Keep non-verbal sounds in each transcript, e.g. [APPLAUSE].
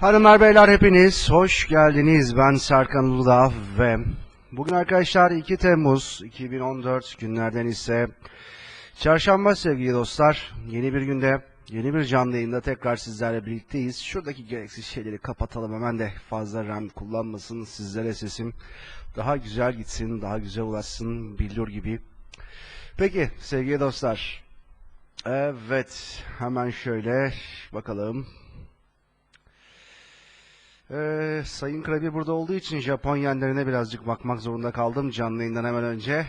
Hanımlar beyler hepiniz hoş geldiniz. Ben Serkan Uludağ ve bugün arkadaşlar 2 Temmuz 2014 günlerden ise çarşamba sevgili dostlar. Yeni bir günde yeni bir canlı yayında tekrar sizlerle birlikteyiz. Şuradaki gereksiz şeyleri kapatalım hemen de fazla RAM kullanmasın sizlere sesim daha güzel gitsin, daha güzel ulaşsın billur gibi. Peki sevgili dostlar. Evet hemen şöyle bakalım. Ee, Sayın Krabi burada olduğu için Japon yenlerine birazcık bakmak zorunda kaldım canlı yayından hemen önce.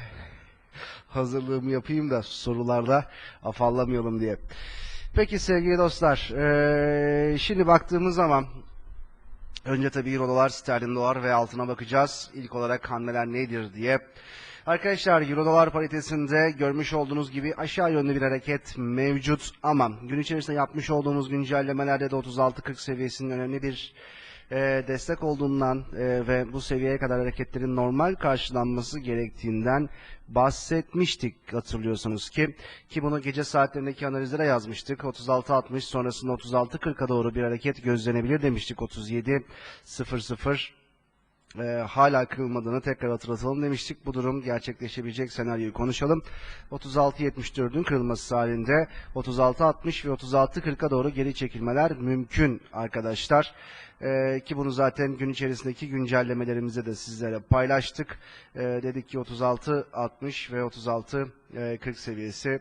Hazırlığımı yapayım da sorularda afallamayalım diye. Peki sevgili dostlar, ee, şimdi baktığımız zaman önce tabii Euro dolar, sterlin dolar ve altına bakacağız. İlk olarak hamleler nedir diye. Arkadaşlar Euro dolar paritesinde görmüş olduğunuz gibi aşağı yönlü bir hareket mevcut ama gün içerisinde yapmış olduğumuz güncellemelerde de 36.40 seviyesinin önemli bir e, destek olduğundan e, ve bu seviyeye kadar hareketlerin normal karşılanması gerektiğinden bahsetmiştik hatırlıyorsunuz ki. Ki bunu gece saatlerindeki analizlere yazmıştık. 36.60 sonrasında 36.40'a doğru bir hareket gözlenebilir demiştik. 37.00 e, hala kırılmadığını tekrar hatırlatalım demiştik. Bu durum gerçekleşebilecek senaryoyu konuşalım. 36.74'ün kırılması halinde 36.60 ve 36.40'a doğru geri çekilmeler mümkün arkadaşlar. E, ki bunu zaten gün içerisindeki güncellemelerimizde de sizlere paylaştık. E, dedik ki 36.60 ve 36.40 seviyesi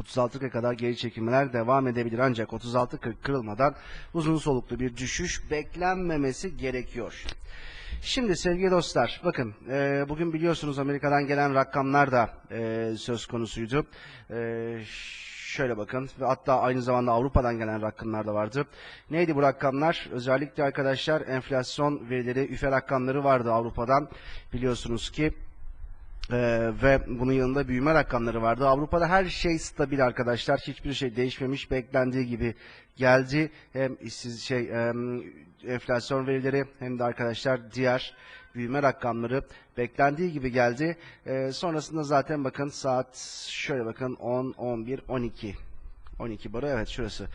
36'a kadar geri çekilmeler devam edebilir ancak 36-40 kırılmadan uzun soluklu bir düşüş beklenmemesi gerekiyor. Şimdi sevgili dostlar bakın e, bugün biliyorsunuz Amerika'dan gelen rakamlar da e, söz konusuydu. E, şöyle bakın ve hatta aynı zamanda Avrupa'dan gelen rakamlar da vardı. Neydi bu rakamlar? Özellikle arkadaşlar enflasyon verileri, üfe rakamları vardı Avrupa'dan biliyorsunuz ki. Ee, ve bunun yanında büyüme rakamları vardı. Avrupa'da her şey stabil arkadaşlar. Hiçbir şey değişmemiş. Beklendiği gibi geldi. Hem işsiz şey em, enflasyon verileri hem de arkadaşlar diğer büyüme rakamları beklendiği gibi geldi. Ee, sonrasında zaten bakın saat şöyle bakın 10, 11, 12. 12 barı evet şurası.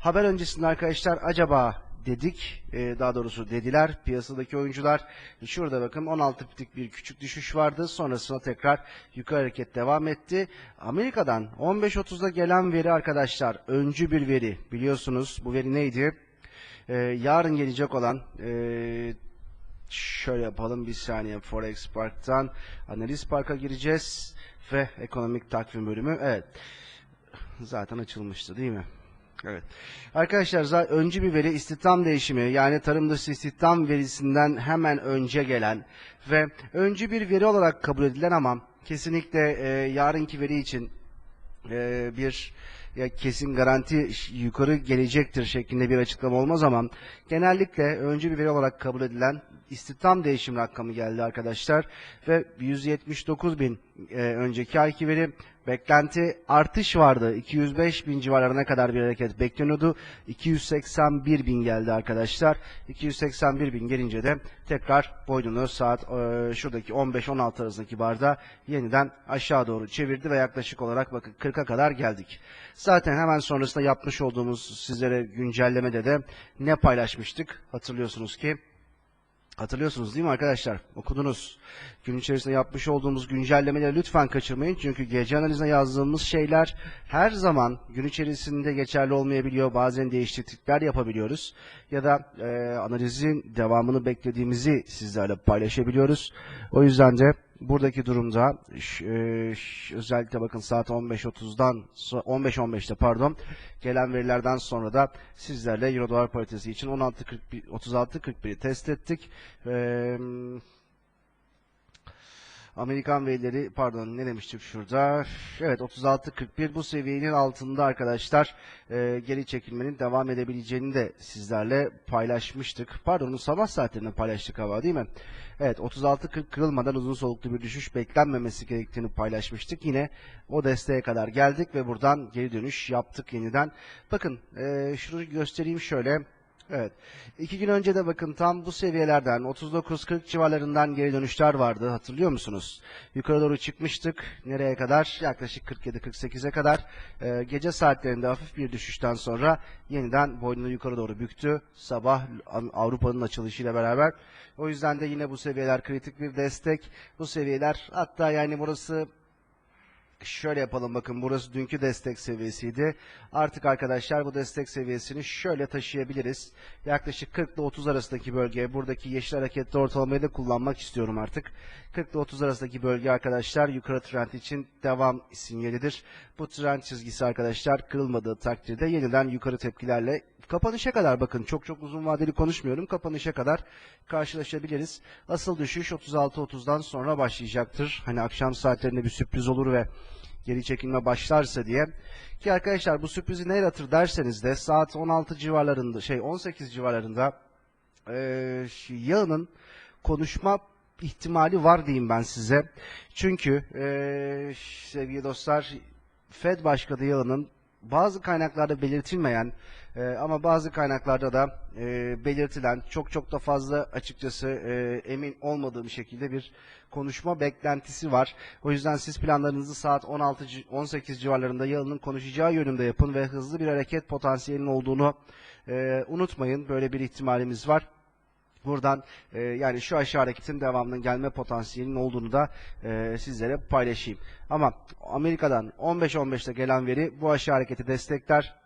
Haber öncesinde arkadaşlar acaba dedik, e, daha doğrusu dediler piyasadaki oyuncular. Şurada bakın 16 piplik bir küçük düşüş vardı. Sonrasında tekrar yukarı hareket devam etti. Amerika'dan 15.30'da gelen veri arkadaşlar öncü bir veri. Biliyorsunuz bu veri neydi? E, yarın gelecek olan e, şöyle yapalım bir saniye Forex Park'tan Analiz Park'a gireceğiz ve ekonomik takvim bölümü evet zaten açılmıştı değil mi? Evet. Arkadaşlar öncü bir veri istihdam değişimi yani tarım dışı istihdam verisinden hemen önce gelen ve öncü bir veri olarak kabul edilen ama kesinlikle e, yarınki veri için e, bir ya kesin garanti yukarı gelecektir şeklinde bir açıklama olmaz ama genellikle öncü bir veri olarak kabul edilen istihdam değişim rakamı geldi arkadaşlar ve 179 bin e, önceki ayki veri beklenti artış vardı. 205 bin civarlarına kadar bir hareket bekleniyordu. 281 bin geldi arkadaşlar. 281 bin gelince de tekrar boynunu saat e, şuradaki 15-16 arasındaki barda yeniden aşağı doğru çevirdi ve yaklaşık olarak bakın 40'a kadar geldik. Zaten hemen sonrasında yapmış olduğumuz sizlere güncellemede de ne paylaşmıştık? Hatırlıyorsunuz ki Hatırlıyorsunuz değil mi arkadaşlar? Okudunuz. Gün içerisinde yapmış olduğumuz güncellemeleri lütfen kaçırmayın. Çünkü gece analizine yazdığımız şeyler her zaman gün içerisinde geçerli olmayabiliyor. Bazen değişiklikler yapabiliyoruz. Ya da e, analizin devamını beklediğimizi sizlerle paylaşabiliyoruz. O yüzden de buradaki durumda e, özellikle bakın saat 15.30'dan so- 15.15'te pardon gelen verilerden sonra da sizlerle Euro dolar paritesi için 16.41 36.41'i test ettik. Eee Amerikan verileri pardon ne demiştik şurada? Evet 36.41 bu seviyenin altında arkadaşlar e, geri çekilmenin devam edebileceğini de sizlerle paylaşmıştık. Pardon sabah saatlerinde paylaştık hava değil mi? Evet 36.40 kırılmadan uzun soluklu bir düşüş beklenmemesi gerektiğini paylaşmıştık. Yine o desteğe kadar geldik ve buradan geri dönüş yaptık yeniden. Bakın e, şunu göstereyim şöyle. Evet. İki gün önce de bakın tam bu seviyelerden 39-40 civarlarından geri dönüşler vardı. Hatırlıyor musunuz? Yukarı doğru çıkmıştık. Nereye kadar? Yaklaşık 47-48'e kadar. Ee, gece saatlerinde hafif bir düşüşten sonra yeniden boynunu yukarı doğru büktü. Sabah Avrupa'nın açılışıyla beraber. O yüzden de yine bu seviyeler kritik bir destek. Bu seviyeler hatta yani burası Şöyle yapalım bakın burası dünkü destek seviyesiydi. Artık arkadaşlar bu destek seviyesini şöyle taşıyabiliriz. Yaklaşık 40 ile 30 arasındaki bölge buradaki yeşil hareketli ortalamayı da kullanmak istiyorum artık. 40 ile 30 arasındaki bölge arkadaşlar yukarı trend için devam sinyalidir. Bu trend çizgisi arkadaşlar kırılmadığı takdirde yeniden yukarı tepkilerle kapanışa kadar bakın çok çok uzun vadeli konuşmuyorum. Kapanışa kadar karşılaşabiliriz. Asıl düşüş 36-30'dan sonra başlayacaktır. Hani akşam saatlerinde bir sürpriz olur ve geri çekilme başlarsa diye. Ki arkadaşlar bu sürprizi ne yaratır derseniz de saat 16 civarlarında şey 18 civarlarında e, yağının konuşma ihtimali var diyeyim ben size. Çünkü e, sevgili dostlar Fed Başkanı Yalın'ın bazı kaynaklarda belirtilmeyen e, ama bazı kaynaklarda da e, belirtilen çok çok da fazla açıkçası e, emin olmadığım şekilde bir konuşma beklentisi var. O yüzden siz planlarınızı saat 16-18 civarlarında Yalın'ın konuşacağı yönünde yapın ve hızlı bir hareket potansiyelinin olduğunu e, unutmayın. Böyle bir ihtimalimiz var. Buradan e, yani şu aşağı hareketin devamının gelme potansiyelinin olduğunu da e, sizlere paylaşayım. Ama Amerika'dan 15-15'te gelen veri bu aşağı hareketi destekler.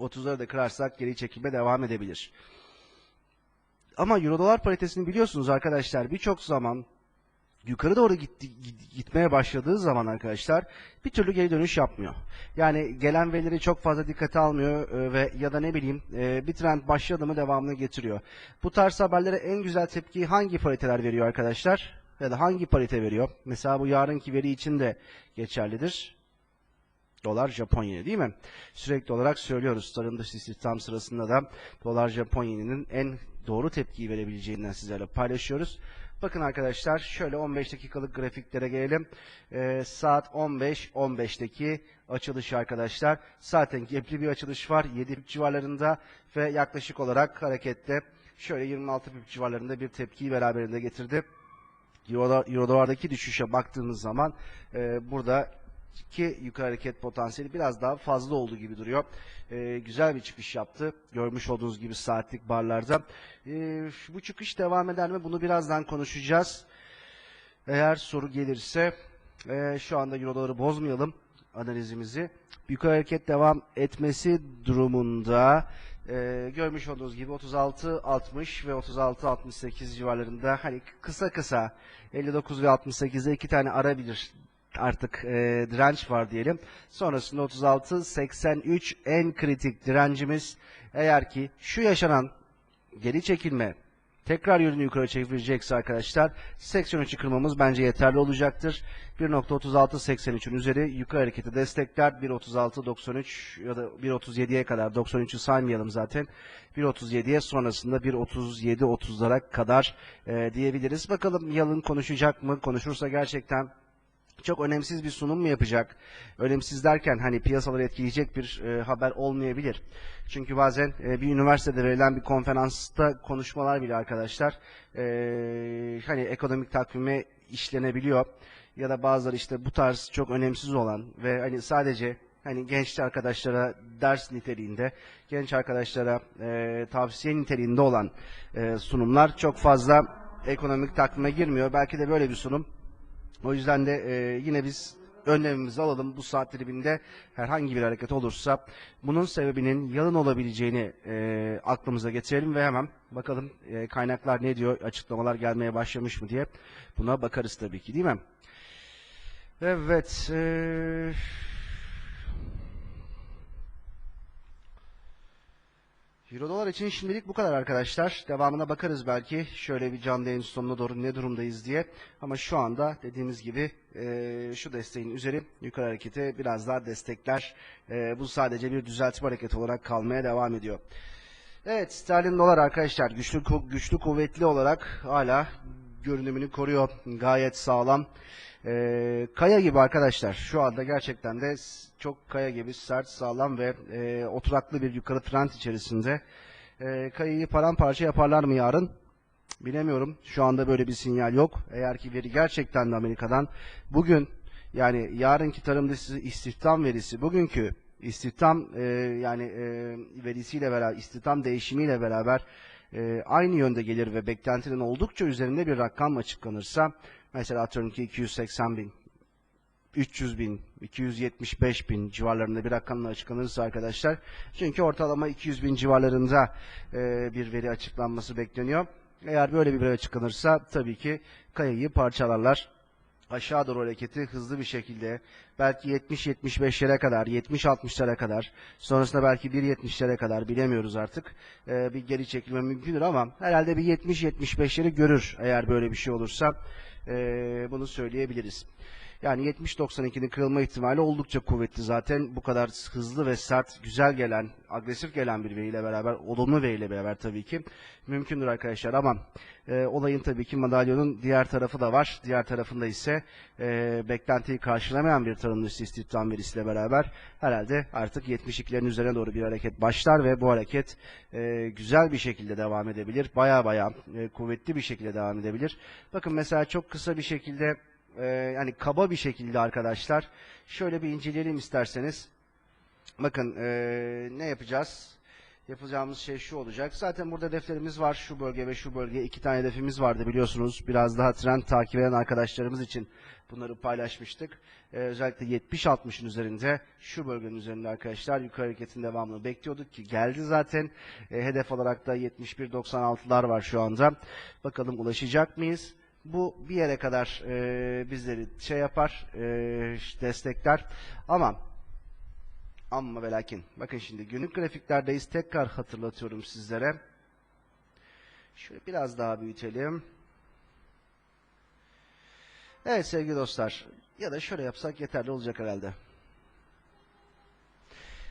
30'ları da kırarsak geri çekilme devam edebilir. Ama Euro dolar paritesini biliyorsunuz arkadaşlar birçok zaman yukarı doğru gitti, gitmeye başladığı zaman arkadaşlar bir türlü geri dönüş yapmıyor. Yani gelen verileri çok fazla dikkate almıyor e, ve ya da ne bileyim e, bir trend başladı mı devamını getiriyor. Bu tarz haberlere en güzel tepkiyi hangi pariteler veriyor arkadaşlar? Ya da hangi parite veriyor? Mesela bu yarınki veri için de geçerlidir. Dolar Japon yeni değil mi? Sürekli olarak söylüyoruz. Tarım dışı istihdam sırasında da dolar Japon yeninin en doğru tepkiyi verebileceğinden sizlerle paylaşıyoruz. Bakın arkadaşlar şöyle 15 dakikalık grafiklere gelelim. Ee, saat 15-15'teki açılış arkadaşlar. Zaten gepli bir açılış var. 7 civarlarında ve yaklaşık olarak harekette şöyle 26 pip civarlarında bir tepkiyi beraberinde getirdi. Eurodolar'daki düşüşe baktığımız zaman e, burada ki yukarı hareket potansiyeli biraz daha fazla olduğu gibi duruyor. E, güzel bir çıkış yaptı. Görmüş olduğunuz gibi saatlik barlarda. E, bu çıkış devam eder mi? Bunu birazdan konuşacağız. Eğer soru gelirse e, şu anda Euro'ları bozmayalım analizimizi. Yukarı hareket devam etmesi durumunda e, görmüş olduğunuz gibi 36-60 ve 36-68 civarlarında hani kısa kısa 59 ve 68'de iki tane ara bilir artık e, direnç var diyelim. Sonrasında 36-83 en kritik direncimiz. Eğer ki şu yaşanan geri çekilme tekrar yönünü yukarı çevirecekse arkadaşlar 83'ü kırmamız bence yeterli olacaktır. 1.36-83'ün üzeri yukarı hareketi destekler. 1.36-93 ya da 1.37'ye kadar 93'ü saymayalım zaten. 1.37'ye sonrasında 1.37-30'lara kadar e, diyebiliriz. Bakalım Yalın konuşacak mı? Konuşursa gerçekten çok önemsiz bir sunum mu yapacak? Önemsiz derken hani piyasaları etkileyecek bir e, haber olmayabilir. Çünkü bazen e, bir üniversitede verilen bir konferansta konuşmalar bile arkadaşlar e, hani ekonomik takvime işlenebiliyor. Ya da bazıları işte bu tarz çok önemsiz olan ve hani sadece hani genç arkadaşlara ders niteliğinde, genç arkadaşlara e, tavsiye niteliğinde olan e, sunumlar çok fazla ekonomik takvime girmiyor. Belki de böyle bir sunum o yüzden de e, yine biz önlemimizi alalım. Bu saat diliminde herhangi bir hareket olursa bunun sebebinin yalın olabileceğini e, aklımıza getirelim ve hemen bakalım e, kaynaklar ne diyor, açıklamalar gelmeye başlamış mı diye buna bakarız tabii ki değil mi? Evet. E, Euro dolar için şimdilik bu kadar arkadaşlar. Devamına bakarız belki. Şöyle bir canlı yayın sonuna doğru ne durumdayız diye. Ama şu anda dediğimiz gibi e, şu desteğin üzeri yukarı hareketi biraz daha destekler. E, bu sadece bir düzeltme hareketi olarak kalmaya devam ediyor. Evet sterlin dolar arkadaşlar güçlü güçlü kuvvetli olarak hala görünümünü koruyor. Gayet sağlam. E, kaya gibi arkadaşlar şu anda gerçekten de çok kaya gibi sert, sağlam ve e, oturaklı bir yukarı trend içerisinde. E, kayayı paramparça yaparlar mı yarın? Bilemiyorum. Şu anda böyle bir sinyal yok. Eğer ki veri gerçekten de Amerika'dan bugün yani yarınki tarım dışı istihdam verisi bugünkü istihdam e, yani e, verisiyle beraber istihdam değişimiyle beraber e, aynı yönde gelir ve beklentinin oldukça üzerinde bir rakam açıklanırsa mesela atıyorum ki 280 bin 300 bin, 275 bin civarlarında bir rakamla açıklanırsa arkadaşlar. Çünkü ortalama 200 bin civarlarında e, bir veri açıklanması bekleniyor. Eğer böyle bir veri açıklanırsa tabii ki kayayı parçalarlar. Aşağı doğru hareketi hızlı bir şekilde belki 70-75'lere kadar, 70-60'lara kadar, sonrasında belki 1.70'lere kadar bilemiyoruz artık. E, bir geri çekilme mümkündür ama herhalde bir 70-75'leri görür eğer böyle bir şey olursa. E, bunu söyleyebiliriz. Yani 70-92'nin kırılma ihtimali oldukça kuvvetli zaten. Bu kadar hızlı ve sert, güzel gelen, agresif gelen bir veriyle beraber, olumlu veriyle beraber tabii ki mümkündür arkadaşlar. Ama e, olayın tabii ki madalyonun diğer tarafı da var. Diğer tarafında ise e, beklentiyi karşılamayan bir tarım dışı istihdam verisiyle beraber herhalde artık 72'lerin üzerine doğru bir hareket başlar ve bu hareket e, güzel bir şekilde devam edebilir. Baya baya e, kuvvetli bir şekilde devam edebilir. Bakın mesela çok kısa bir şekilde e, yani kaba bir şekilde arkadaşlar şöyle bir inceleyelim isterseniz. Bakın e, ne yapacağız? Yapacağımız şey şu olacak. Zaten burada hedeflerimiz var. Şu bölge ve şu bölge. iki tane hedefimiz vardı biliyorsunuz. Biraz daha trend takip eden arkadaşlarımız için bunları paylaşmıştık. Ee, özellikle 70-60'ın üzerinde şu bölgenin üzerinde arkadaşlar yukarı hareketin devamını bekliyorduk ki geldi zaten. Ee, hedef olarak da 71-96'lar var şu anda. Bakalım ulaşacak mıyız? Bu bir yere kadar e, bizleri şey yapar, e, destekler. Ama ama ve lakin. Bakın şimdi günlük grafiklerdeyiz. Tekrar hatırlatıyorum sizlere. Şöyle biraz daha büyütelim. Evet sevgili dostlar. Ya da şöyle yapsak yeterli olacak herhalde.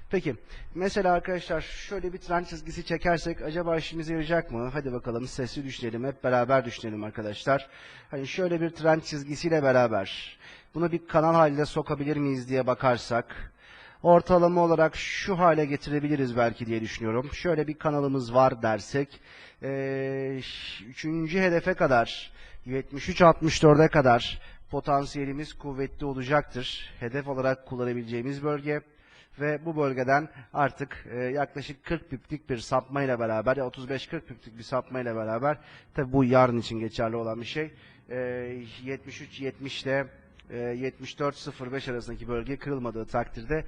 Peki. Mesela arkadaşlar şöyle bir trend çizgisi çekersek acaba işimize yarayacak mı? Hadi bakalım sesli düşünelim. Hep beraber düşünelim arkadaşlar. Hani şöyle bir trend çizgisiyle beraber bunu bir kanal haline sokabilir miyiz diye bakarsak ortalama olarak şu hale getirebiliriz belki diye düşünüyorum. Şöyle bir kanalımız var dersek, e, üçüncü hedefe kadar, 73-64'e kadar potansiyelimiz kuvvetli olacaktır. Hedef olarak kullanabileceğimiz bölge ve bu bölgeden artık e, yaklaşık 40 piplik bir sapmayla beraber, ya 35-40 piplik bir sapmayla beraber, tabi bu yarın için geçerli olan bir şey, e, 73-70 ile 74-05 arasındaki bölge kırılmadığı takdirde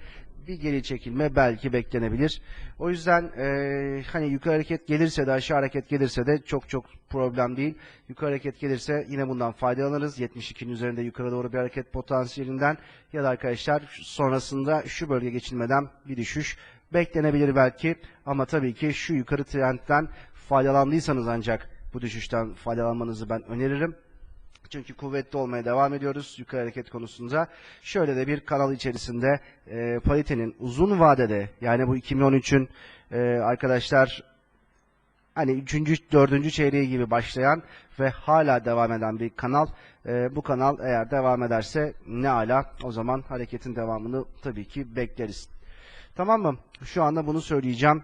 bir geri çekilme belki beklenebilir. O yüzden e, hani yukarı hareket gelirse de aşağı hareket gelirse de çok çok problem değil. Yukarı hareket gelirse yine bundan faydalanırız. 72'nin üzerinde yukarı doğru bir hareket potansiyelinden ya da arkadaşlar sonrasında şu bölge geçilmeden bir düşüş beklenebilir belki. Ama tabii ki şu yukarı trendten faydalandıysanız ancak bu düşüşten faydalanmanızı ben öneririm. Çünkü kuvvetli olmaya devam ediyoruz yukarı hareket konusunda. Şöyle de bir kanal içerisinde e, paritenin uzun vadede yani bu 2013'ün e, arkadaşlar hani 3. 4. çeyreği gibi başlayan ve hala devam eden bir kanal. E, bu kanal eğer devam ederse ne ala o zaman hareketin devamını tabii ki bekleriz. Tamam mı? Şu anda bunu söyleyeceğim.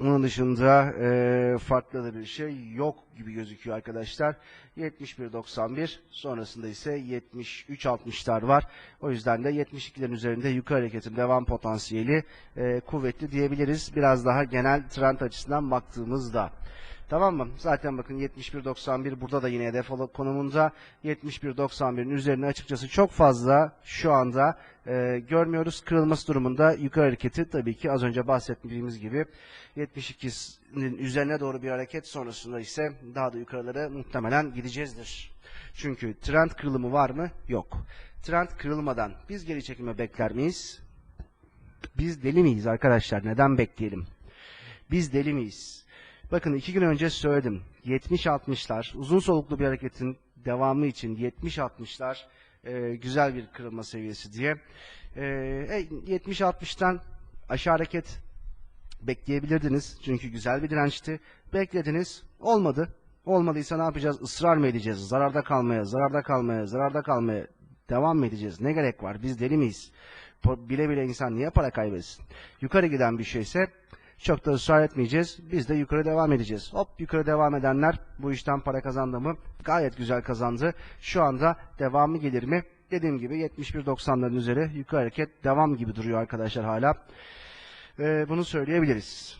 Onun dışında e, farklı da bir şey yok gibi gözüküyor arkadaşlar. 71.91 sonrasında ise 73.60'lar var. O yüzden de 72'lerin üzerinde yukarı hareketin devam potansiyeli e, kuvvetli diyebiliriz. Biraz daha genel trend açısından baktığımızda. Tamam mı? Zaten bakın 71.91 burada da yine hedef konumunda. 71.91'in üzerine açıkçası çok fazla şu anda e, görmüyoruz. Kırılması durumunda yukarı hareketi tabii ki az önce bahsettiğimiz gibi 72'nin üzerine doğru bir hareket sonrasında ise daha da yukarılara muhtemelen gideceğizdir. Çünkü trend kırılımı var mı? Yok. Trend kırılmadan biz geri çekilme bekler miyiz? Biz deli miyiz arkadaşlar? Neden bekleyelim? Biz deli miyiz? Bakın iki gün önce söyledim. 70-60'lar uzun soluklu bir hareketin devamı için 70-60'lar e, güzel bir kırılma seviyesi diye. E, 70-60'tan e, aşağı hareket bekleyebilirdiniz. Çünkü güzel bir dirençti. Beklediniz. Olmadı. Olmadıysa ne yapacağız? Israr mı edeceğiz? Zararda kalmaya, zararda kalmaya, zararda kalmaya devam mı edeceğiz? Ne gerek var? Biz deli miyiz? Bile bile insan niye para kaybetsin? Yukarı giden bir şeyse Çok da ısrar etmeyeceğiz. Biz de yukarı devam edeceğiz. Hop yukarı devam edenler bu işten para kazandı mı? Gayet güzel kazandı. Şu anda devamı gelir mi? Dediğim gibi 71.90'ların üzeri yukarı hareket devam gibi duruyor arkadaşlar hala. Ee, bunu söyleyebiliriz.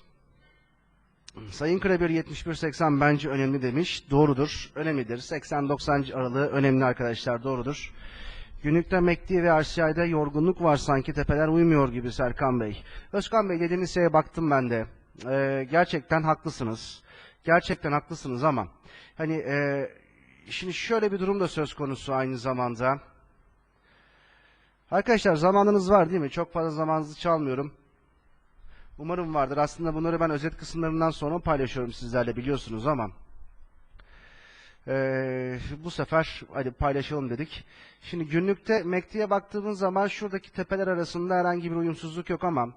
Sayın Kreber 71-80 bence önemli demiş. Doğrudur. Önemlidir. 80-90 aralığı önemli arkadaşlar. Doğrudur. Günlükte MACD ve RSI'de yorgunluk var sanki tepeler uymuyor gibi Serkan Bey. Özkan Bey dediğiniz şeye baktım ben de. Ee, gerçekten haklısınız. Gerçekten haklısınız ama hani e, şimdi şöyle bir durum da söz konusu aynı zamanda. Arkadaşlar zamanınız var değil mi? Çok fazla zamanınızı çalmıyorum. Umarım vardır. Aslında bunları ben özet kısımlarından sonra paylaşıyorum sizlerle biliyorsunuz ama bu sefer hadi paylaşalım dedik. Şimdi günlükte MACD'ye baktığımız zaman şuradaki tepeler arasında herhangi bir uyumsuzluk yok ama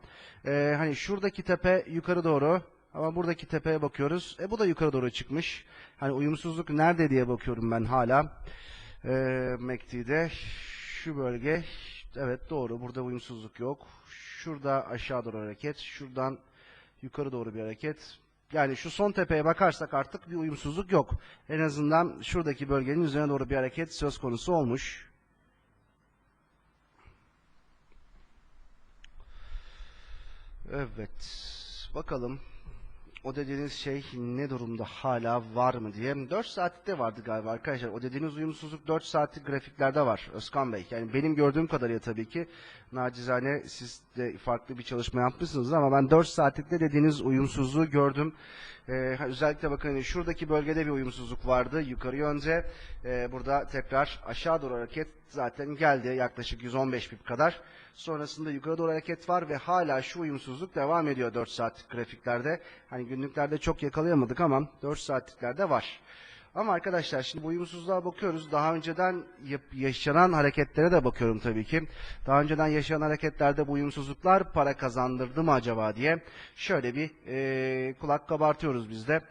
eee, hani şuradaki tepe yukarı doğru ama buradaki tepeye bakıyoruz. E bu da yukarı doğru çıkmış. Hani uyumsuzluk nerede diye bakıyorum ben hala. Eee MACD'de şu bölge evet doğru burada uyumsuzluk yok. Şurada aşağı doğru hareket, şuradan yukarı doğru bir hareket. Yani şu son tepeye bakarsak artık bir uyumsuzluk yok. En azından şuradaki bölgenin üzerine doğru bir hareket söz konusu olmuş. Evet. Bakalım. O dediğiniz şey ne durumda hala var mı diye. 4 saatlikte vardı galiba arkadaşlar. O dediğiniz uyumsuzluk 4 saatlik grafiklerde var Özkan Bey. Yani benim gördüğüm kadarıyla tabii ki nacizane siz de farklı bir çalışma yapmışsınız ama ben 4 saatlikte dediğiniz uyumsuzluğu gördüm. Ee, özellikle bakın hani şuradaki bölgede bir uyumsuzluk vardı yukarı yönce. Ee, burada tekrar aşağı doğru hareket zaten geldi yaklaşık 115 pip kadar. Sonrasında yukarı doğru hareket var ve hala şu uyumsuzluk devam ediyor 4 saatlik grafiklerde. Hani günlüklerde çok yakalayamadık ama 4 saatliklerde var. Ama arkadaşlar şimdi bu uyumsuzluğa bakıyoruz. Daha önceden yaşanan hareketlere de bakıyorum tabii ki. Daha önceden yaşanan hareketlerde bu uyumsuzluklar para kazandırdı mı acaba diye. Şöyle bir e, kulak kabartıyoruz biz de.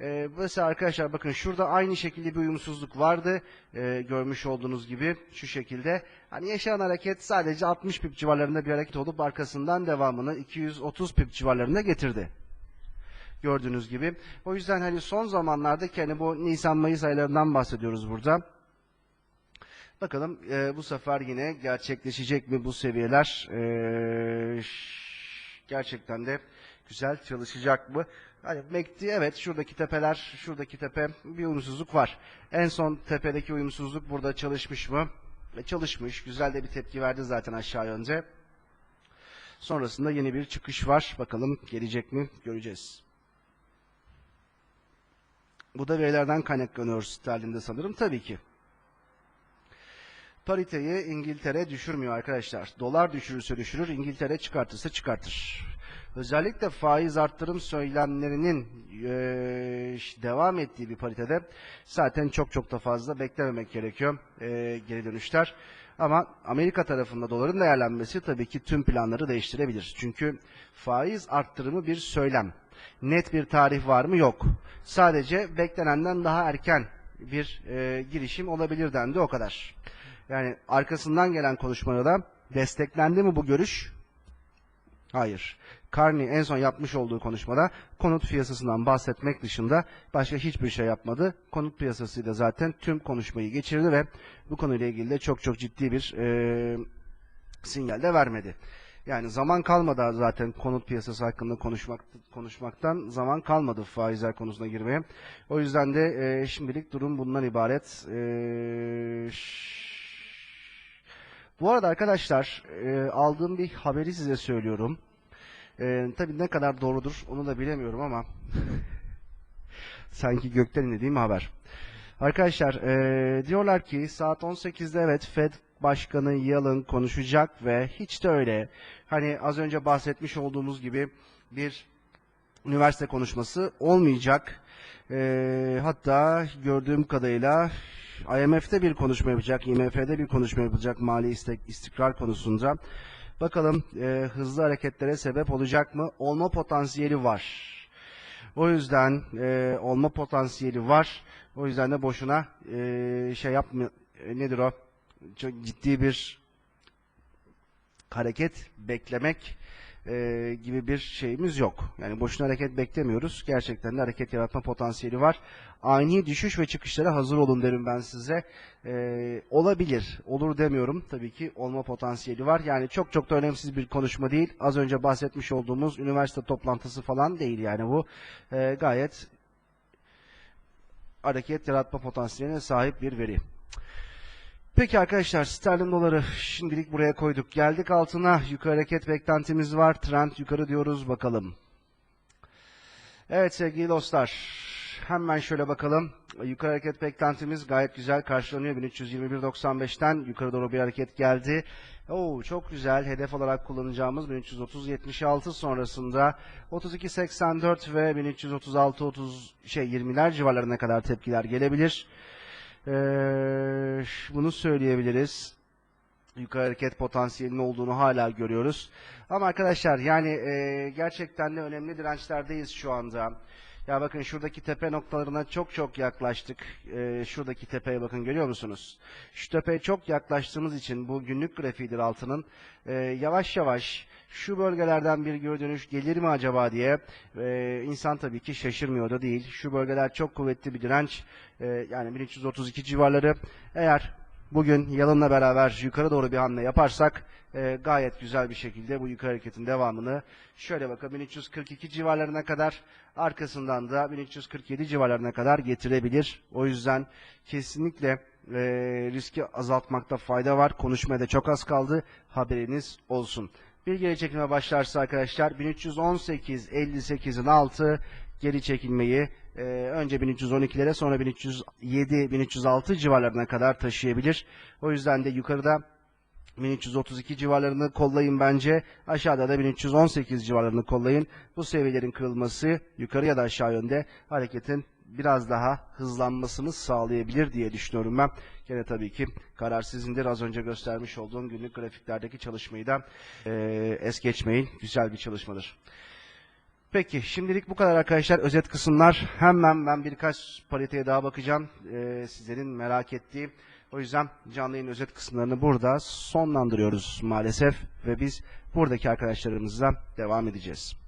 E, mesela arkadaşlar bakın şurada aynı şekilde bir uyumsuzluk vardı. E, görmüş olduğunuz gibi şu şekilde. Hani yaşanan hareket sadece 60 pip civarlarında bir hareket olup arkasından devamını 230 pip civarlarında getirdi gördüğünüz gibi. O yüzden hani son zamanlardaki hani bu Nisan-Mayıs aylarından bahsediyoruz burada. Bakalım e, bu sefer yine gerçekleşecek mi bu seviyeler? E, gerçekten de güzel çalışacak mı? Hani MACD evet şuradaki tepeler, şuradaki tepe bir uyumsuzluk var. En son tepedeki uyumsuzluk burada çalışmış mı? E, çalışmış. Güzel de bir tepki verdi zaten aşağı yönce. Sonrasında yeni bir çıkış var. Bakalım gelecek mi? Göreceğiz. Bu da verilerden kaynaklanıyor sterlinde sanırım. Tabii ki. Pariteyi İngiltere düşürmüyor arkadaşlar. Dolar düşürürse düşürür, İngiltere çıkartırsa çıkartır. Özellikle faiz arttırım söylemlerinin eee, devam ettiği bir paritede zaten çok çok da fazla beklememek gerekiyor eee, geri dönüşler. Ama Amerika tarafında doların değerlenmesi tabii ki tüm planları değiştirebilir. Çünkü faiz arttırımı bir söylem. Net bir tarih var mı? Yok. Sadece beklenenden daha erken bir e, girişim olabilir dendi o kadar. Yani arkasından gelen konuşmada desteklendi mi bu görüş? Hayır. Carney en son yapmış olduğu konuşmada konut piyasasından bahsetmek dışında başka hiçbir şey yapmadı. Konut piyasasıyla zaten tüm konuşmayı geçirdi ve bu konuyla ilgili de çok çok ciddi bir e, sinyal de vermedi. Yani zaman kalmadı zaten konut piyasası hakkında konuşmak konuşmaktan zaman kalmadı faizler konusuna girmeye. O yüzden de e, şimdilik durum bundan ibaret. E, bu arada arkadaşlar e, aldığım bir haberi size söylüyorum. E, tabii ne kadar doğrudur onu da bilemiyorum ama [LAUGHS] sanki gökten mi haber? Arkadaşlar e, diyorlar ki saat 18'de evet Fed Başkanı Yellen konuşacak ve hiç de öyle hani az önce bahsetmiş olduğumuz gibi bir üniversite konuşması olmayacak. E, hatta gördüğüm kadarıyla IMF'de bir konuşma yapacak, IMF'de bir konuşma yapacak mali istek, istikrar konusunda. Bakalım e, hızlı hareketlere sebep olacak mı? Olma potansiyeli var. O yüzden e, olma potansiyeli var. O yüzden de boşuna e, şey yapmıyor. E, nedir o? Çok ciddi bir hareket beklemek e, gibi bir şeyimiz yok. Yani boşuna hareket beklemiyoruz. Gerçekten de hareket yaratma potansiyeli var. Ani düşüş ve çıkışlara hazır olun derim ben size. E, olabilir. Olur demiyorum. Tabii ki olma potansiyeli var. Yani çok çok da önemsiz bir konuşma değil. Az önce bahsetmiş olduğumuz üniversite toplantısı falan değil yani bu. E, gayet hareket yaratma potansiyeline sahip bir veri. Peki arkadaşlar sterlin doları şimdilik buraya koyduk. Geldik altına yukarı hareket beklentimiz var. Trend yukarı diyoruz bakalım. Evet sevgili dostlar hemen şöyle bakalım. Yukarı hareket beklentimiz gayet güzel karşılanıyor. 1321.95'ten yukarı doğru bir hareket geldi. Oo, çok güzel hedef olarak kullanacağımız 1330.76 sonrasında 32.84 ve 1336 30 şey 20'ler civarlarına kadar tepkiler gelebilir. Ee, bunu söyleyebiliriz. Yukarı hareket potansiyelinin olduğunu hala görüyoruz. Ama arkadaşlar yani e, gerçekten de önemli dirençlerdeyiz şu anda. Ya bakın şuradaki tepe noktalarına çok çok yaklaştık. Ee, şuradaki tepeye bakın görüyor musunuz? Şu tepeye çok yaklaştığımız için bu günlük grafiğidir altının. Ee, yavaş yavaş şu bölgelerden bir geri dönüş gelir mi acaba diye e, insan tabii ki şaşırmıyor da değil. Şu bölgeler çok kuvvetli bir direnç. Ee, yani 1332 civarları. Eğer bugün yalınla beraber yukarı doğru bir hamle yaparsak e, gayet güzel bir şekilde bu yukarı hareketin devamını şöyle bakın 1342 civarlarına kadar arkasından da 1347 civarlarına kadar getirebilir. O yüzden kesinlikle e, riski azaltmakta fayda var. Konuşmaya da çok az kaldı. Haberiniz olsun. Bir geri çekilme başlarsa arkadaşlar 1318 58'in altı geri çekilmeyi e, önce 1312'lere sonra 1307 1306 civarlarına kadar taşıyabilir. O yüzden de yukarıda 1332 civarlarını kollayın bence. Aşağıda da 1318 civarlarını kollayın. Bu seviyelerin kırılması yukarı ya da aşağı yönde hareketin biraz daha hızlanmasını sağlayabilir diye düşünüyorum ben. Gene tabii ki karar sizindir. Az önce göstermiş olduğum günlük grafiklerdeki çalışmayı da e, es geçmeyin. Güzel bir çalışmadır. Peki şimdilik bu kadar arkadaşlar. Özet kısımlar. Hemen ben birkaç pariteye daha bakacağım. E, sizlerin merak ettiği. O yüzden canlı yayın özet kısımlarını burada sonlandırıyoruz maalesef. Ve biz buradaki arkadaşlarımızla devam edeceğiz.